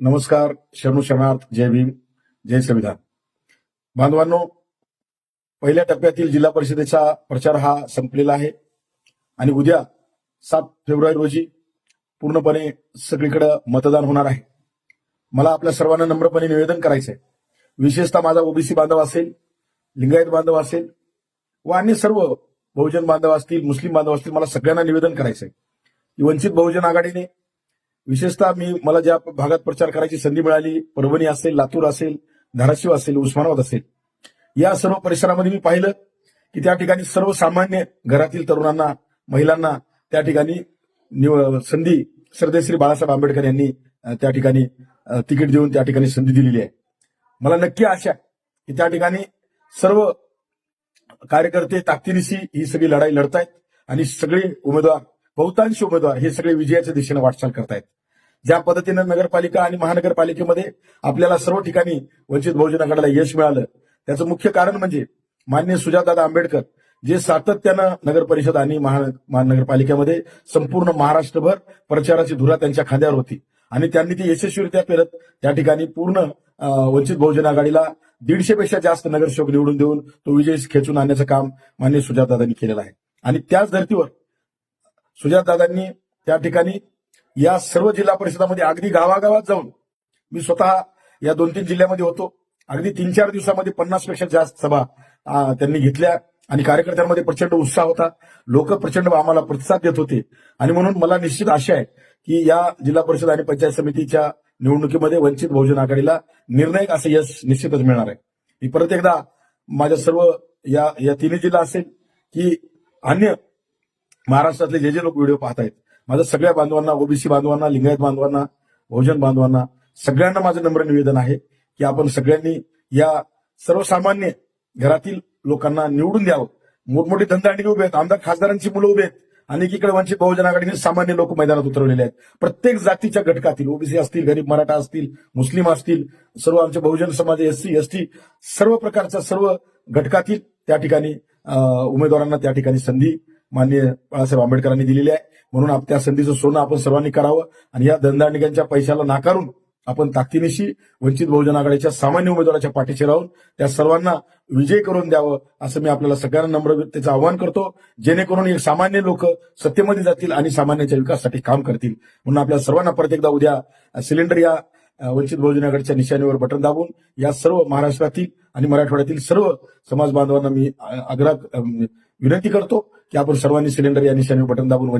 नमस्कार शरणू शरणार्थ जय भीम जय संविधान. बांधवांनो पहिल्या टप्प्यातील जिल्हा परिषदेचा प्रचार हा संपलेला आहे आणि उद्या सात फेब्रुवारी रोजी पूर्णपणे सगळीकडे मतदान होणार आहे. मला आपल्या सर्वांना नम्रपणे निवेदन करायचं आहे विशेषतः माझा ओबीसी बांधव असेल लिंगायत बांधव असेल व अन्य सर्व बहुजन बांधव असतील मुस्लिम बांधव असतील मला सगळ्यांना निवेदन करायचं आहे वंचित बहुजन आघाडीने विशेषतः मी मला ज्या भागात प्रचार करायची संधी मिळाली परभणी असेल लातूर असेल धाराशिव असेल उस्मानाबाद असेल या सर्व परिसरामध्ये मी पाहिलं की त्या ठिकाणी सर्वसामान्य घरातील तरुणांना महिलांना त्या ठिकाणी निव- संधी श्रद्धेश्री बाळासाहेब आंबेडकर यांनी त्या ठिकाणी तिकीट देऊन त्या ठिकाणी संधी दिलेली आहे. मला नक्की आशा की त्या ठिकाणी सर्व कार्यकर्ते ताकदीनिशी ही सगळी लढाई लढतायत आणि सगळे उमेदवार बहुतांश उमेदवार हे सगळे विजयाच्या दिशेने वाटचाल करतायत. ज्या पद्धतीनं नगरपालिका आणि महानगरपालिकेमध्ये आपल्याला सर्व ठिकाणी वंचित बहुजन आघाडीला यश मिळालं त्याचं मुख्य कारण म्हणजे मान्य सुजातदादा आंबेडकर जे सातत्यानं नगर परिषद आणि महानगरपालिकेमध्ये संपूर्ण महाराष्ट्रभर प्रचाराची धुरा त्यांच्या खांद्यावर होती. आणि त्यांनी ती यशस्वीरित्या पेरत त्या ठिकाणी पूर्ण वंचित बहुजन आघाडीला दीडशेपेक्षा जास्त नगरसेवक निवडून देऊन तो विजय खेचून आणण्याचं काम मान्य सुजातदादांनी केलेलं आहे. आणि त्याच धर्तीवर सुजातदादांनी त्या ठिकाणी या सर्व जिल्हा परिषदामध्ये अगदी गावागावात जाऊन मी स्वतः या दोन तीन जिल्ह्यामध्ये होतो. अगदी तीन चार दिवसामध्ये पन्नासपेक्षा जास्त सभा त्यांनी घेतल्या आणि कार्यकर्त्यांमध्ये प्रचंड उत्साह होता. लोक प्रचंड आम्हाला प्रतिसाद देत होते. आणि म्हणून मला निश्चित आशा आहे की या जिल्हा परिषद आणि पंचायत समितीच्या निवडणुकीमध्ये वंचित बहुजन आघाडीला निर्णायक असं यश निश्चितच मिळणार आहे. मी परत एकदा माझ्या सर्व या या तिन्ही जिल्हा असेल की अन्य महाराष्ट्रातले जे जे लोक व्हिडिओ पाहत आहेत माझं सगळ्या बांधवांना ओबीसी बांधवांना लिंगायत बांधवांना बहुजन बांधवांना सगळ्यांना माझं नम्र निवेदन आहे की आपण सगळ्यांनी या सर्वसामान्य घरातील लोकांना निवडून द्यावं. मोठमोठे धंदांडी उभे आहेत आमदार खासदारांची मुलं उभे आहेत. आणि एकीकडे वंचित बहुजन आघाडीने सामान्य लोक मैदानात उतरवलेले आहेत. प्रत्येक जातीच्या घटकातील ओबीसी असतील गरीब मराठा असतील मुस्लिम असतील सर्व आमचे बहुजन समाज एससी एसटी सर्व प्रकारच्या सर्व घटकातील त्या ठिकाणी उमेदवारांना त्या ठिकाणी संधी मान्य बाळासाहेब आंबेडकरांनी दिलेली आहे. म्हणून आप- त्या संधीचं सोनं आपण सर्वांनी करावं आणि या धंदांडिकांच्या पैशाला नाकारून आपण ताकदीनिशी वंचित बहुजन आघाडीच्या सामान्य उमेदवाराच्या पाठीशी राहून त्या सर्वांना विजय करून द्यावं असं मी आपल्याला सगळ्यांना नम्रतेचं आवाहन करतो. जेणेकरून एक सामान्य लोक सत्तेमध्ये जातील आणि सामान्याच्या विकासासाठी काम करतील. म्हणून आपल्या सर्वांना परत एकदा उद्या सिलेंडर या वंचित बहुजन आघाडीच्या निशाणीवर बटन दाबून या सर्व महाराष्ट्रातील आणि मराठवाड्यातील सर्व समाज बांधवांना मी आग्रह विनंती करतो की आपण सर्वांनी सिलेंडर या निशाणीवर बटन दाबून